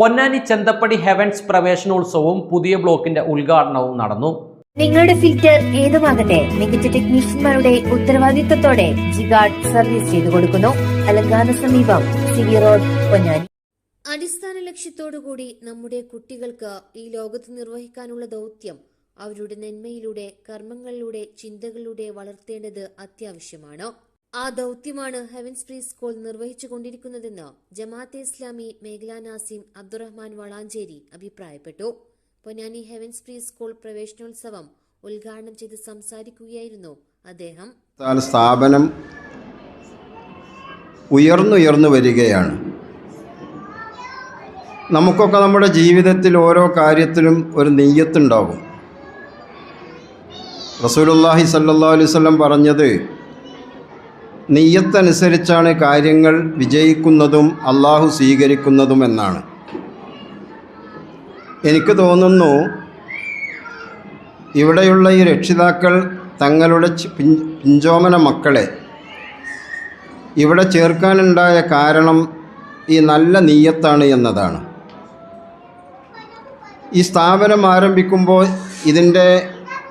Ponnani Chenthappadi heavens പ്രവേശനോത്സവവും പുതിയ ബ്ലോക്കിന്റെ ഉദ്ഘാടനവും നടന്നു. നിങ്ങളുടെ ഫിൽറ്റർ ഏതുമാകട്ടെ മികച്ച ടെക്നീഷ്യന്മാരുടെ ഉത്തരവാദിത്തത്തോടെ ജിഗാർഡ് സർവീസ് ചെയ്തു കൊടുക്കുന്നു. അലങ്കാന സമീപം സിവി റോഡ് പൊന്നാനി. അടിസ്ഥാന ലക്ഷ്യത്തോടുകൂടി നമ്മുടെ കുട്ടികൾക്ക് ഈ ലോകത്ത് നിർവഹിക്കാനുള്ള ദൗത്യം അവരുടെ നന്മയിലൂടെ കർമ്മങ്ങളിലൂടെ ചിന്തകളിലൂടെ വളർത്തേണ്ടത് അത്യാവശ്യമാണ്. ആ ദൗത്യമാണ് ഹെവൻസ് പ്രീ സ്കൂൾ നിർവഹിച്ചുകൊണ്ടിരിക്കുന്നതെന്ന് ജമാഅത്തെ ഇസ്ലാമി മേഖലാ നാസിം അബ്ദുറഹ്മാൻ വളാഞ്ചേരി അഭിപ്രായപ്പെട്ടു. പൊന്നാനി ഹെവൻസ് പ്രീ സ്കൂൾ പ്രവേശനോത്സവം ഉദ്ഘാടനം ചെയ്ത് സംസാരിക്കുകയായിരുന്നു അദ്ദേഹം. സ്ഥാപനം ഉയർന്നുയർന്നു വരികയാണ്. നമുക്കൊക്കെ നമ്മുടെ ജീവിതത്തിൽ ഓരോ കാര്യത്തിലും ഒരു നെയ്യത്തുണ്ടാകും റസൂലുള്ളാഹി സല്ലാ അലൈഹി വസല്ലം പറഞ്ഞത് നെയ്യത്തനുസരിച്ചാണ് കാര്യങ്ങൾ വിജയിക്കുന്നതും അള്ളാഹു സ്വീകരിക്കുന്നതും എന്നാണ്. എനിക്ക് തോന്നുന്നു ഇവിടെയുള്ള ഈ രക്ഷിതാക്കൾ തങ്ങളുടെ പിഞ്ചോമന മക്കളെ ഇവിടെ ചേർക്കാനുണ്ടായ കാരണം ഈ നല്ല നീയത്താണ് എന്നതാണ്. ഈ സ്ഥാപനം ആരംഭിക്കുമ്പോൾ ഇതിന്റെ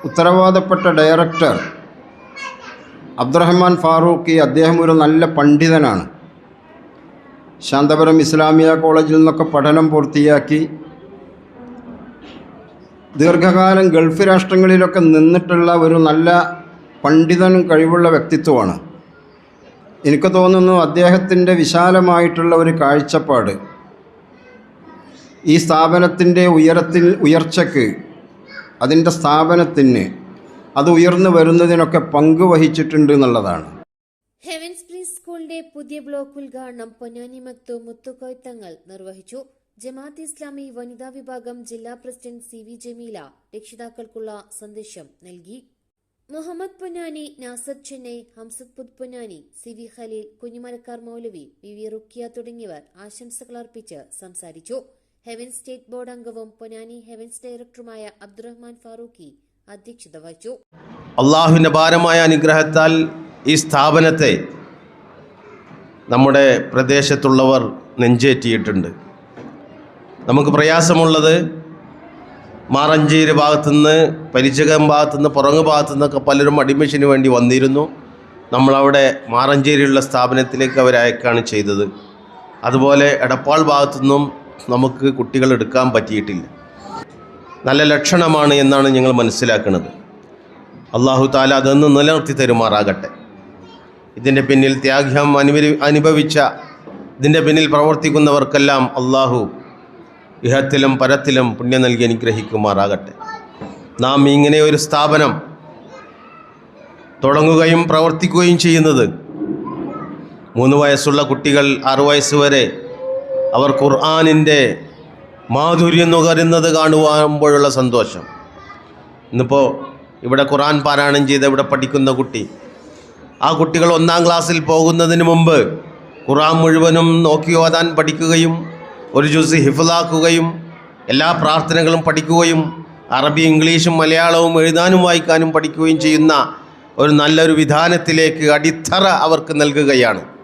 ഉത്തരവാദപ്പെട്ട ഡയറക്ടർ അബ്ദുറഹ്മാൻ ഫാറൂഖി അദ്ദേഹം ഒരു നല്ല പണ്ഡിതനാണ്. ശാന്തപുരം ഇസ്ലാമിയ കോളേജിൽ നിന്നൊക്കെ പഠനം പൂർത്തിയാക്കി ദീർഘകാലം ഗൾഫ് രാഷ്ട്രങ്ങളിലൊക്കെ നിന്നിട്ടുള്ള ഒരു നല്ല പണ്ഡിതനും കഴിവുള്ള വ്യക്തിത്വമാണ്. എനിക്ക് തോന്നുന്നു അദ്ദേഹത്തിന്റെ വിശാലമായിട്ടുള്ള ഒരു കാഴ്ചപ്പാട് ഈ സ്ഥാപനത്തിന്റെ ഉയരത്തിൽ ഉയർച്ചയ്ക്ക് അതിന്റെ സ്ഥാപനത്തിന് അത് ഉയർന്നു വരുന്നതിനൊക്കെ പങ്കുവഹിച്ചിട്ടുണ്ട് എന്നുള്ളതാണ്. ഹെവൻസ് പ്രീ സ്കൂളിന്റെ പുതിയ ബ്ലോക്ക് ഉദ്ഘാടനം പൊന്നാനി മക്തു മുത്തുക്കോയത്തങ്ങൾ നിർവഹിച്ചു. ജമാഅത്ത് ഇസ്ലാമി വനിതാ വിഭാഗം ജില്ലാ പ്രസിഡന്റ് സി വി ജമീല രക്ഷിതാക്കൾക്കുള്ള സന്ദേശം നൽകി. മുഹമ്മദ് പൊന്നാനി നാസർ ചെന്നൈ ഹംസദ് പുത് പൊന്നാനി സി വി ഖലീൽ കുഞ്ഞിമരക്കാർ മൗലവി വി വി റുക്കിയ തുടങ്ങിയവർ ആശംസകൾ അർപ്പിച്ച് സംസാരിച്ചു. ഹെവൻ സ്റ്റേറ്റ് ബോർഡ് അംഗവും പൊന്നാനി ഹെവൻസ് ഡയറക്ടറുമായ അബ്ദുറഹ്മാൻ ഫാറൂഖി അധ്യക്ഷത വഹിച്ചു. അള്ളാഹുവിന്റെ ഭാരമായ അനുഗ്രഹത്താൽ ഈ സ്ഥാപനത്തെ നമ്മുടെ പ്രദേശത്തുള്ളവർ നെഞ്ചേറ്റിയിട്ടുണ്ട്. നമുക്ക് പ്രയാസമുള്ളത് മാറഞ്ചേരി ഭാഗത്തുനിന്ന് പരിചകം ഭാഗത്തുനിന്ന് പുറങ്ങ് ഭാഗത്തുനിന്നൊക്കെ പലരും അഡ്മിഷന് വേണ്ടി വന്നിരുന്നു. നമ്മളവിടെ മാറഞ്ചേരിയുള്ള സ്ഥാപനത്തിലേക്ക് അവരയക്കാണ് ചെയ്തത്. അതുപോലെ എടപ്പാൾ ഭാഗത്തുനിന്നും നമുക്ക് കുട്ടികൾ എടുക്കാൻ പറ്റിയിട്ടില്ല. നല്ല ലക്ഷണമാണ് എന്നാണ് ഞങ്ങൾ മനസ്സിലാക്കുന്നത്. അള്ളാഹു താല അതൊന്ന് നിലനിർത്തി തരുമാറാകട്ടെ. ഇതിന്റെ പിന്നിൽ ത്യാഗം അനുവരി അനുഭവിച്ച ഇതിന്റെ പിന്നിൽ പ്രവർത്തിക്കുന്നവർക്കെല്ലാം അള്ളാഹു ഇഹത്തിലും പരത്തിലും പുണ്യം നൽകി അനുഗ്രഹിക്കുമാറാകട്ടെ. നാം ഇങ്ങനെ ഒരു സ്ഥാപനം തുടങ്ങുകയും പ്രവർത്തിക്കുകയും ചെയ്യുന്നത് മൂന്ന് വയസ്സുള്ള കുട്ടികൾ ആറു വയസ്സ് വരെ അവർ ഖുർആാനിന്റെ മാധുര്യം നുകരുന്നത് കാണുവാകുമ്പോഴുള്ള സന്തോഷം. ഇന്നിപ്പോൾ ഇവിടെ ഖുറാൻ പാരായണം ചെയ്ത് ഇവിടെ പഠിക്കുന്ന കുട്ടി. ആ കുട്ടികൾ ഒന്നാം ക്ലാസ്സിൽ പോകുന്നതിന് മുമ്പ് ഖുറാൻ മുഴുവനും നോക്കി ഓതാൻ പഠിക്കുകയും ഒരു ജ്യൂസ് ഹിഫിലാക്കുകയും എല്ലാ പ്രാർത്ഥനകളും പഠിക്കുകയും അറബി ഇംഗ്ലീഷും മലയാളവും എഴുതാനും വായിക്കാനും പഠിക്കുകയും ചെയ്യുന്ന ഒരു നല്ലൊരു വിധാനത്തിലേക്ക് അടിത്തറ അവർക്ക് നൽകുകയാണ്.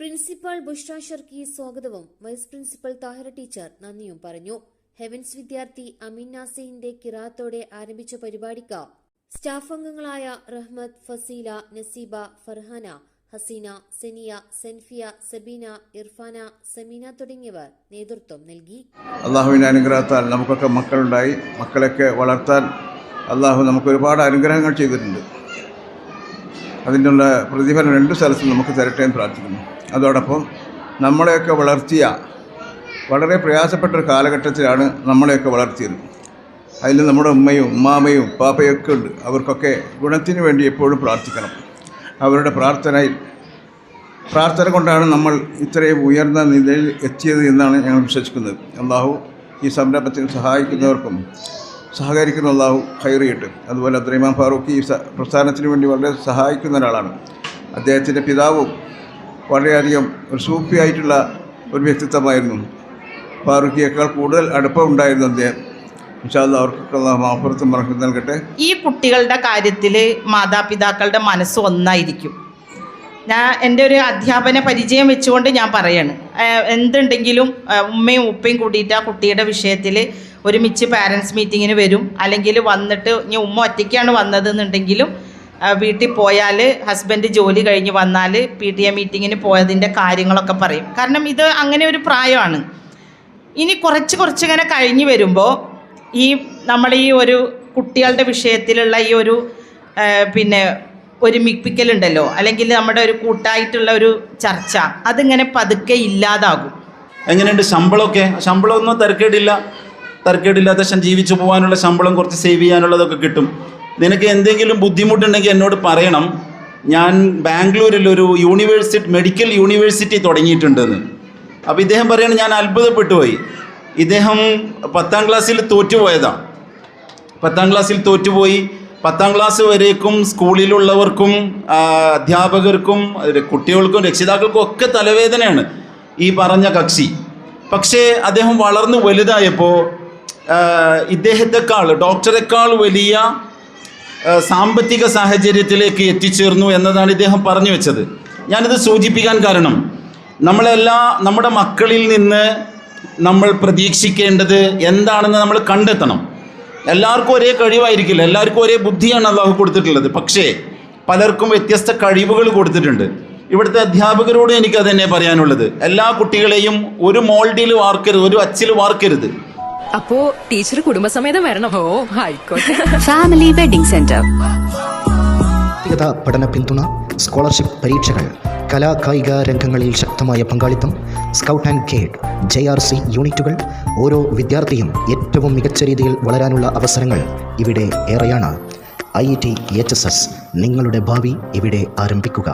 പ്രിൻസിപ്പൽ ബുഷ്ര ഷർക്കി സ്വാഗതവും. വൈസ് പ്രിൻസിപ്പൽ താഹിറ ടീച്ചർ നന്ദിയും പറഞ്ഞു. ഹെവൻസ് വിദ്യാർത്ഥി അമീൻ നാസയിന്റെ കിറാത്തോടെ ആരംഭിച്ച പരിപാടിക്ക് സ്റ്റാഫ് അംഗങ്ങളായ റഹ്മത്ത് ഫസീല നസീബ ഫർഹാന ഹസീന സെനിയ സെൻഫിയ സബീന ഇർഫാന സമീന തുടങ്ങിയവർ നേതൃത്വം നൽകി. അള്ളാഹുവിന്റെ അനുഗ്രഹത്താൽ നമുക്കൊക്കെ മക്കളുണ്ടായി. മക്കളൊക്കെ വളർത്താൻ അള്ളാഹു നമുക്ക് ഒരുപാട് അനുഗ്രഹങ്ങൾ ചെയ്തിട്ടുണ്ട്. അതിനുള്ള പ്രതിഫലം രണ്ട് സ്ഥലത്തും നമുക്ക് തരട്ടെ എന്ന് പ്രാർത്ഥിക്കുന്നു. അതോടൊപ്പം നമ്മളെയൊക്കെ വളർത്തിയ വളരെ പ്രയാസപ്പെട്ട ഒരു കാലഘട്ടത്തിലാണ് നമ്മളെയൊക്കെ വളർത്തിയത്. അതിൽ നമ്മുടെ ഉമ്മയും ഉമ്മാമയും പാപ്പയൊക്കെ ഉണ്ട്. അവർക്കൊക്കെ ഗുണത്തിന് വേണ്ടി എപ്പോഴും പ്രാർത്ഥിക്കണം. അവരുടെ പ്രാർത്ഥനയിൽ പ്രാർത്ഥന കൊണ്ടാണ് നമ്മൾ ഇത്രയും ഉയർന്ന നിലയിൽ എത്തിയത് എന്നാണ് ഞങ്ങൾ വിശ്വസിക്കുന്നത്. അള്ളാഹു ഈ സംരംഭത്തിന് സഹായിക്കുന്നവർക്കും സഹകരിക്കുന്ന അള്ളാഹു ഹൈറിയിട്ട് അതുപോലെ അബ്ദുറഹിമാൻ ഫാറൂഖ് ഈ പ്രസ്ഥാനത്തിന് വേണ്ടി വളരെ സഹായിക്കുന്ന ഒരാളാണ്. അദ്ദേഹത്തിന്റെ പിതാവും വളരെയധികം ഒരു സൂഫിയായിട്ടുള്ള ഒരു വ്യക്തിത്വമായിരുന്നു. ഫാറൂഖിയേക്കാൾ കൂടുതൽ അടുപ്പമുണ്ടായിരുന്നു അദ്ദേഹം. നൽകട്ടെ. ഈ കുട്ടികളുടെ കാര്യത്തിൽ മാതാപിതാക്കളുടെ മനസ്സ് ഒന്നായിരിക്കും. ഞാൻ എന്റെ ഒരു അധ്യാപന പരിചയം വെച്ചുകൊണ്ട് ഞാൻ പറയാണ്. എന്തുണ്ടെങ്കിലും ഉമ്മയും ഉപ്പയും കൂടിയിട്ട് ആ കുട്ടിയുടെ വിഷയത്തിൽ ഒരുമിച്ച് പാരൻസ് മീറ്റിങ്ങിന് വരും. അല്ലെങ്കിൽ വന്നിട്ട് ഇനി ഉമ്മ ഒറ്റയ്ക്കാണ് വന്നതെന്നുണ്ടെങ്കിലും വീട്ടിൽ പോയാൽ ഹസ്ബൻഡ് ജോലി കഴിഞ്ഞ് വന്നാൽ പി ടി എ മീറ്റിങ്ങിന് പോയതിന്റെ കാര്യങ്ങളൊക്കെ പറയും. കാരണം ഇത് അങ്ങനെ ഒരു പ്രായമാണ്. ഇനി കുറച്ച് കുറച്ച് ഇങ്ങനെ കഴിഞ്ഞ് വരുമ്പോൾ ഈ നമ്മൾ ഈ ഒരു കുട്ടികളുടെ വിഷയത്തിലുള്ള ഈ ഒരു പിന്നെ പിന്നെ ഒരുമിപ്പിക്കലുണ്ടല്ലോ? അല്ലെങ്കിൽ നമ്മുടെ ഒരു കൂട്ടായിട്ടുള്ള ഒരു ചർച്ച അതിങ്ങനെ പതുക്കെ ഇല്ലാതാകും. എങ്ങനെയുണ്ട് ശമ്പളമൊക്കെ? ശമ്പളമൊന്നും തിരക്കേടില്ല. തിരക്കേടില്ലാത്ത ജീവിച്ചു പോകാനുള്ള ശമ്പളം കുറച്ച് സേവ് ചെയ്യാനുള്ളതൊക്കെ കിട്ടും. നിനക്ക് എന്തെങ്കിലും ബുദ്ധിമുട്ടുണ്ടെങ്കിൽ എന്നോട് പറയണം. ഞാൻ ബാംഗ്ലൂരിൽ ഒരു യൂണിവേഴ്സിറ്റി മെഡിക്കൽ യൂണിവേഴ്സിറ്റി തുടങ്ങിയിട്ടുണ്ടെന്ന്. അപ്പോൾ ഇദ്ദേഹം പറയാണ് ഞാൻ അത്ഭുതപ്പെട്ടു പോയി ഇദ്ദേഹം പത്താം ക്ലാസ്സിൽ തോറ്റുപോയതാണ് പത്താം ക്ലാസ്സിൽ തോറ്റുപോയി. പത്താം ക്ലാസ് വരേക്കും സ്കൂളിലുള്ളവർക്കും അധ്യാപകർക്കും കുട്ടികൾക്കും രക്ഷിതാക്കൾക്കും ഒക്കെ തലവേദനയാണ് ഈ പറഞ്ഞ കക്ഷി. പക്ഷേ അദ്ദേഹം വളർന്ന് വലുതായപ്പോൾ ഇദ്ദേഹത്തെക്കാൾ ഡോക്ടറെക്കാൾ വലിയ സാമ്പത്തിക സാഹചര്യത്തിലേക്ക് എത്തിച്ചേർന്നു എന്നതാണ് ഇദ്ദേഹം പറഞ്ഞു വെച്ചത്. ഞാനിത് സൂചിപ്പിക്കാൻ കാരണം നമ്മളെല്ലാ നമ്മുടെ മക്കളിൽ നിന്ന് നമ്മൾ പ്രതീക്ഷിക്കേണ്ടത് എന്താണെന്ന് നമ്മൾ കണ്ടെത്തണം. എല്ലാവർക്കും ഒരേ കഴിവായിരിക്കില്ല എല്ലാവർക്കും ഒരേ ബുദ്ധിയാണ് അള്ളാഹു കൊടുത്തിട്ടുള്ളത്. പക്ഷേ പലർക്കും വ്യത്യസ്ത കഴിവുകൾ കൊടുത്തിട്ടുണ്ട്. ഇവിടുത്തെ അധ്യാപകരോട് എനിക്ക് അത് തന്നെ പറയാനുള്ളത് എല്ലാ കുട്ടികളെയും ഒരു മോൾഡിൽ വാർക്കരുത് ഒരു അച്ചിൽ വാർക്കരുത്. അപ്പോ ടീച്ചർ കുടുംബസമേതം വരണം. ഓ ആയിക്കോട്ടെ. ഫാമിലി വെഡിംഗ് സെന്റർ വ്യക്തിഗത പഠന പിന്തുണ സ്കോളർഷിപ്പ് പരീക്ഷകൾ കലാ കായിക രംഗങ്ങളിൽ ശക്തമായ പങ്കാളിത്തം scout and guide J R C യൂണിറ്റുകൾ ഓരോ വിദ്യാർത്ഥിയും ഏറ്റവും മികച്ച രീതിയിൽ വളരാനുള്ള അവസരങ്ങൾ ഇവിടെ ഏറെയാണ്. I T H S S നിങ്ങളുടെ ഭാവി ഇവിടെ ആരംഭിക്കുക.